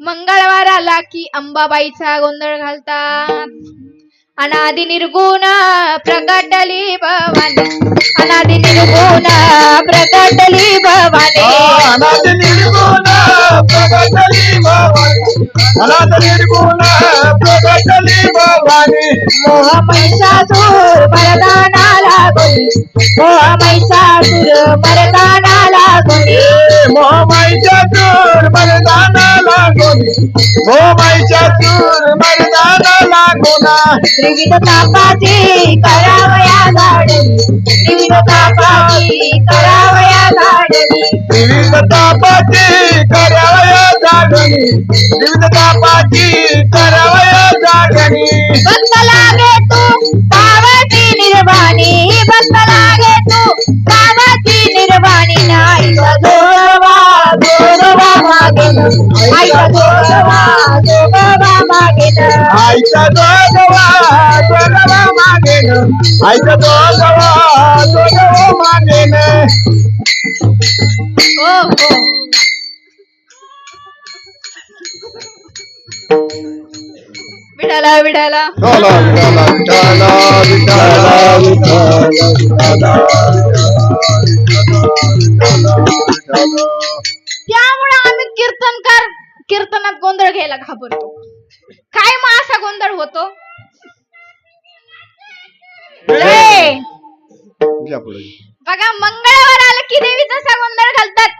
मंगळवार आला की अंबाबाईचा गोंधळ घालतात. अनादि निर्गुण प्रकटली भवानी. अनादि निर्गुण प्रकटली भवानी. अनाथ निर्गुण प्रगटली भवानी. अनाथ निर्गुण प्रगटली भवानी. मोह महिषासूर मरदाना लागोनी. मोह महिषासूर मरदाना लागोनी. मोमाईच्या चूर मरदाना लागोनी मोमाईच्या चूर मरदाना लागोना त्रिविध तापाची करावया गाडणी त्रिविध तापाची करावया गाडणी विविध तापाची करावया जागणी विविध तापाची मागेन. हो हो. विठाला विठाला विठाला विठाला विठाला विठाला विठाला. त्यामुळे आम्ही कीर्तनकार कीर्तनात गोंधळ घ्यायला घाबरतो. काय मग असा गोंधळ होतो? ए, घ्या पुढे. बघा मंगळवार आलं की देवी जसा गोंधळ घालतात.